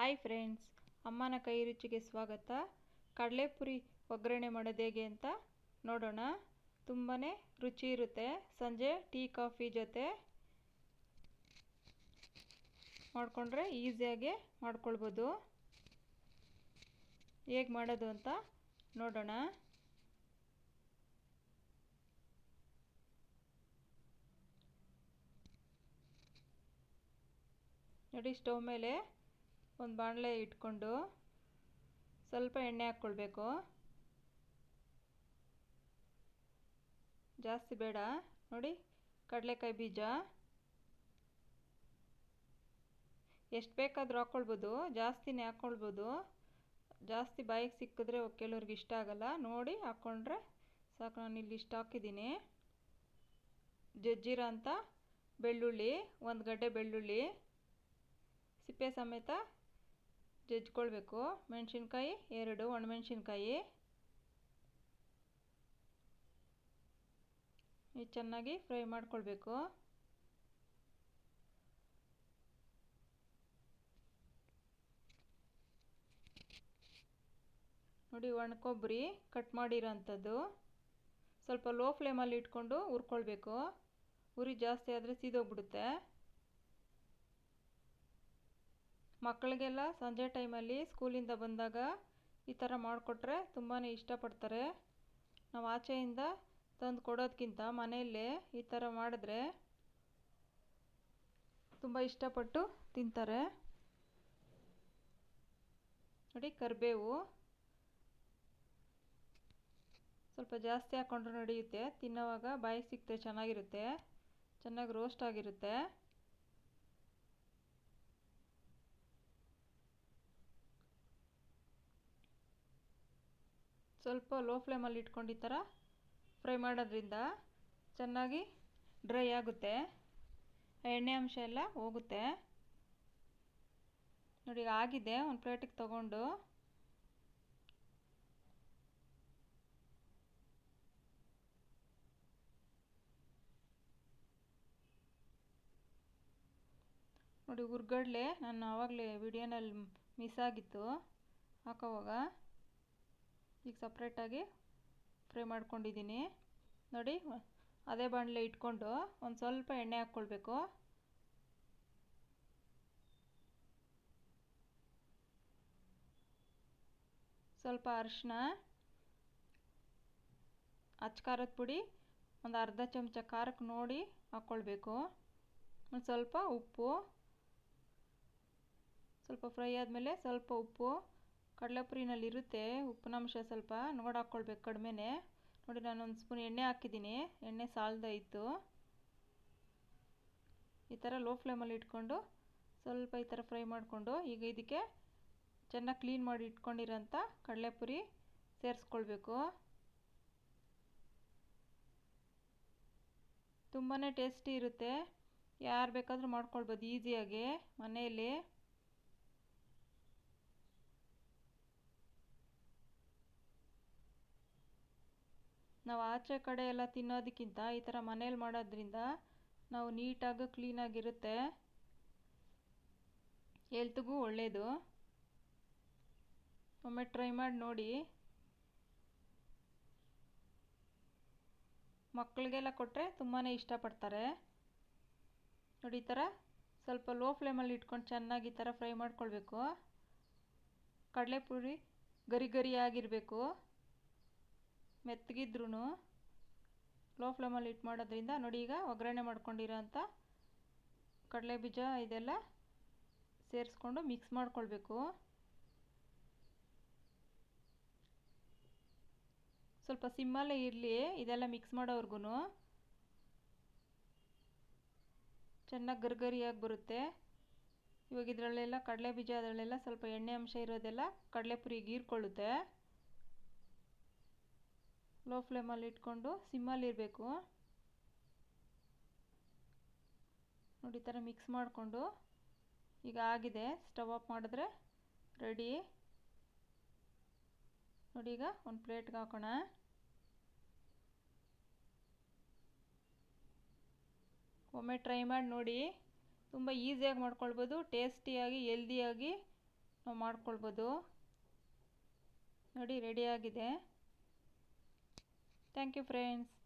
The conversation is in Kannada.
ಹಾಯ್ ಫ್ರೆಂಡ್ಸ್, ಅಮ್ಮನ ಕೈ ರುಚಿಗೆ ಸ್ವಾಗತ. ಕಡಲೆಪುರಿ ಒಗ್ಗರಣೆ ಮಾಡೋದು ಹೇಗೆ ಅಂತ ನೋಡೋಣ. ತುಂಬಾ ರುಚಿ ಇರುತ್ತೆ. ಸಂಜೆ ಟೀ, ಕಾಫಿ ಜೊತೆ ಮಾಡಿಕೊಂಡ್ರೆ ಈಸಿಯಾಗಿ ಮಾಡ್ಕೊಳ್ಬೋದು. ಹೇಗೆ ಮಾಡೋದು ಅಂತ ನೋಡೋಣ. ನೋಡಿ, ಸ್ಟವ್ ಮೇಲೆ ಒಂದು ಬಾಣಲೆ ಇಟ್ಕೊಂಡು ಸ್ವಲ್ಪ ಎಣ್ಣೆ ಹಾಕ್ಕೊಳ್ಬೇಕು. ಜಾಸ್ತಿ ಬೇಡ. ನೋಡಿ, ಕಡಲೆಕಾಯಿ ಬೀಜ. ಎಷ್ಟು ಬೇಕಾದರೂ ಹಾಕ್ಕೊಳ್ಬೋದು, ಜಾಸ್ತಿನೇ ಹಾಕ್ಕೊಳ್ಬೋದು. ಜಾಸ್ತಿ ಬಾಯಿಗೆ ಸಿಕ್ಕಿದ್ರೆ ಕೆಲವ್ರಿಗೆ ಇಷ್ಟ ಆಗಲ್ಲ. ನೋಡಿ, ಹಾಕ್ಕೊಂಡ್ರೆ ಸಾಕು. ನಾನು ಇಲ್ಲಿ ಇಷ್ಟು ಹಾಕಿದ್ದೀನಿ. ಜಜ್ಜಿರ ಅಂತ, ಬೆಳ್ಳುಳ್ಳಿ, ಒಂದು ಗಡ್ಡೆ ಬೆಳ್ಳುಳ್ಳಿ, ಸಿಪ್ಪೆ ಸಮೇತ ಜಜ್ಕೊಳ್ಬೇಕು ಮೆಣಸಿನ್ಕಾಯಿ ಎರಡು, ಒಣಮೆಣಸಿನ್ಕಾಯಿ. ಇದು ಚೆನ್ನಾಗಿ ಫ್ರೈ ಮಾಡ್ಕೊಳ್ಬೇಕು. ನೋಡಿ ಒಣ ಕೊಬ್ಬರಿ ಕಟ್ ಮಾಡಿರೋಂಥದ್ದು. ಸ್ವಲ್ಪ ಲೋ ಫ್ಲೇಮಲ್ಲಿ ಇಟ್ಕೊಂಡು ಹುರ್ಕೊಳ್ಬೇಕು. ಉರಿ ಜಾಸ್ತಿ ಆದರೆ ಸೀದೋಗ್ಬಿಡುತ್ತೆ. ಮಕ್ಕಳಿಗೆಲ್ಲ ಸಂಜೆ ಟೈಮಲ್ಲಿ ಸ್ಕೂಲಿಂದ ಬಂದಾಗ ಈ ಥರ ಮಾಡಿಕೊಟ್ರೆ ತುಂಬಾ ಇಷ್ಟಪಡ್ತಾರೆ. ನಾವು ಆಚೆಯಿಂದ ತಂದು ಕೊಡೋದಕ್ಕಿಂತ ಮನೆಯಲ್ಲೇ ಈ ಥರ ಮಾಡಿದ್ರೆ ತುಂಬ ಇಷ್ಟಪಟ್ಟು ತಿಂತಾರೆ. ನೋಡಿ ಕರಿಬೇವು. ಸ್ವಲ್ಪ ಜಾಸ್ತಿ ಹಾಕ್ಕೊಂಡ್ರೆ ನಡೆಯುತ್ತೆ. ತಿನ್ನೋವಾಗ ಬಾಯಿಗೆ ಸಿಕ್ತೆ ಚೆನ್ನಾಗಿರುತ್ತೆ. ಚೆನ್ನಾಗಿ ರೋಸ್ಟ್ ಆಗಿರುತ್ತೆ. ಸ್ವಲ್ಪ ಲೋ ಫ್ಲೇಮಲ್ಲಿ ಇಟ್ಕೊಂಡು ಈ ಥರ ಫ್ರೈ ಮಾಡೋದ್ರಿಂದ ಚೆನ್ನಾಗಿ ಡ್ರೈ ಆಗುತ್ತೆ. ಎಣ್ಣೆ ಅಂಶ ಎಲ್ಲ ಹೋಗುತ್ತೆ. ನೋಡಿ ಆಗಿದೆ. ಒಂದು ಪ್ಲೇಟಿಗೆ ತಗೊಂಡು ನೋಡಿ, ಹುರ್ಗಡ್ಲೆ ನಾನು ಆವಾಗಲೇ ವಿಡಿಯೋನಲ್ಲಿ ಮಿಸ್ ಆಗಿತ್ತು. ಹಾಕೋವಾಗ ಈಗ ಸಪ್ರೇಟಾಗಿ ಫ್ರೈ ಮಾಡ್ಕೊಂಡಿದ್ದೀನಿ. ನೋಡಿ, ಅದೇ ಬಾಣಲೆ ಇಟ್ಕೊಂಡು ಒಂದು ಸ್ವಲ್ಪ ಎಣ್ಣೆ ಹಾಕ್ಕೊಳ್ಬೇಕು. ಸ್ವಲ್ಪ ಅರಿಶಿನ ಖಾರದ ಪುಡಿ, ಒಂದು ಅರ್ಧ ಚಮಚ ಖಾರಕ್ಕೆ ನೋಡಿ ಹಾಕ್ಕೊಳ್ಬೇಕು. ಒಂದು ಸ್ವಲ್ಪ ಉಪ್ಪು, ಸ್ವಲ್ಪ ಫ್ರೈ ಆದಮೇಲೆ ಸ್ವಲ್ಪ ಉಪ್ಪು ಕಡಲೆಪುರಿನಲ್ಲಿ ಇರುತ್ತೆ ಉಪ್ಪಿನಂಶ ಸ್ವಲ್ಪ ನೋಡಿ ಹಾಕ್ಕೊಳ್ಬೇಕು ಕಡಿಮೆನೆ. ನೋಡಿ ನಾನು ಒಂದು ಸ್ಪೂನ್ ಎಣ್ಣೆ ಹಾಕಿದ್ದೀನಿ. ಎಣ್ಣೆ ಸಾಲದೇ ಇತ್ತು. ಈ ಥರ ಲೋ ಫ್ಲೇಮಲ್ಲಿ ಇಟ್ಕೊಂಡು ಸ್ವಲ್ಪ ಈ ಥರ ಫ್ರೈ ಮಾಡಿಕೊಂಡು ಈಗ ಇದಕ್ಕೆ ಚೆನ್ನಾಗಿ ಕ್ಲೀನ್ ಮಾಡಿ ಇಟ್ಕೊಂಡಿರೋಂಥ ಕಡಲೆಪುರಿ ಸೇರಿಸ್ಕೊಳ್ಬೇಕು. ತುಂಬಾ ಟೇಸ್ಟಿ ಇರುತ್ತೆ. ಯಾರು ಬೇಕಾದರೂ ಮಾಡ್ಕೊಳ್ಬೋದು ಈಸಿಯಾಗಿ ಮನೆಯಲ್ಲಿ. ನಾವು ಆಚೆ ಕಡೆ ಎಲ್ಲ ತಿನ್ನೋದಕ್ಕಿಂತ ಈ ಥರ ಮನೇಲಿ ಮಾಡೋದ್ರಿಂದ ನಾವು ನೀಟಾಗಿ ಕ್ಲೀನಾಗಿರುತ್ತೆ. ಹೆಲ್ತ್ಗೂ ಒಳ್ಳೆಯದು ಒಮ್ಮೆ ಟ್ರೈ ಮಾಡಿ ನೋಡಿ. ಮಕ್ಕಳಿಗೆಲ್ಲ ಕೊಟ್ಟರೆ ತುಂಬಾ ಇಷ್ಟಪಡ್ತಾರೆ. ನೋಡಿ ಈ ಥರ ಸ್ವಲ್ಪ ಲೋ ಫ್ಲೇಮಲ್ಲಿ ಇಟ್ಕೊಂಡು ಚೆನ್ನಾಗಿ ಈ ಥರ ಫ್ರೈ ಮಾಡ್ಕೊಳ್ಬೇಕು. ಕಡಲೆಪುರಿ ಗರಿ ಗರಿಯಾಗಿರಬೇಕು. ಮೆತ್ತಗಿದ್ರೂ ಲೋ ಫ್ಲೇಮಲ್ಲಿ ಇಟ್ಟು ಮಾಡೋದ್ರಿಂದ ನೋಡಿ ಈಗ ಒಗ್ಗರಣೆ ಮಾಡ್ಕೊಂಡಿರೋಂಥ ಕಡಲೆ ಬೀಜ ಇದೆಲ್ಲ ಸೇರಿಸ್ಕೊಂಡು ಮಿಕ್ಸ್ ಮಾಡ್ಕೊಳ್ಬೇಕು. ಸ್ವಲ್ಪ ಸಿಮ್ಮಲ್ಲೇ ಇರಲಿ, ಇದೆಲ್ಲ ಮಿಕ್ಸ್ ಮಾಡೋವ್ರಿಗೂ ಚೆನ್ನಾಗಿ ಗರ್ಗರಿಯಾಗಿ ಬರುತ್ತೆ. ಇವಾಗ ಇದರಲ್ಲೆಲ್ಲ ಕಡಲೆ ಬೀಜ, ಅದರಲ್ಲೆಲ್ಲ ಸ್ವಲ್ಪ ಎಣ್ಣೆ ಅಂಶ ಇರೋದೆಲ್ಲ ಕಡಲೆಪುರಿಗೆ ಹೀರ್ಕೊಳ್ಳುತ್ತೆ. ಲೋ ಫ್ಲೇಮಲ್ಲಿ ಇಟ್ಕೊಂಡು ಸಿಮ್ಮಲ್ಲಿ ಇರಬೇಕು. ನೋಡಿ, ಈ ಥರ ಮಿಕ್ಸ್ ಮಾಡಿಕೊಂಡು ಈಗ ಆಗಿದೆ. ಸ್ಟವ್ ಆಫ್ ಮಾಡಿದ್ರೆ ರೆಡಿ. ನೋಡಿ, ಈಗ ಒಂದು ಪ್ಲೇಟ್ಗೆ ಹಾಕೋಣ. ಒಮ್ಮೆ ಟ್ರೈ ಮಾಡಿ ನೋಡಿ. ತುಂಬ ಈಸಿಯಾಗಿ ಮಾಡ್ಕೊಳ್ಬೋದು, ಟೇಸ್ಟಿಯಾಗಿ, ಹೆಲ್ದಿಯಾಗಿ ನಾವು ಮಾಡ್ಕೊಳ್ಬೋದು. ನೋಡಿ ರೆಡಿಯಾಗಿದೆ Thank you friends.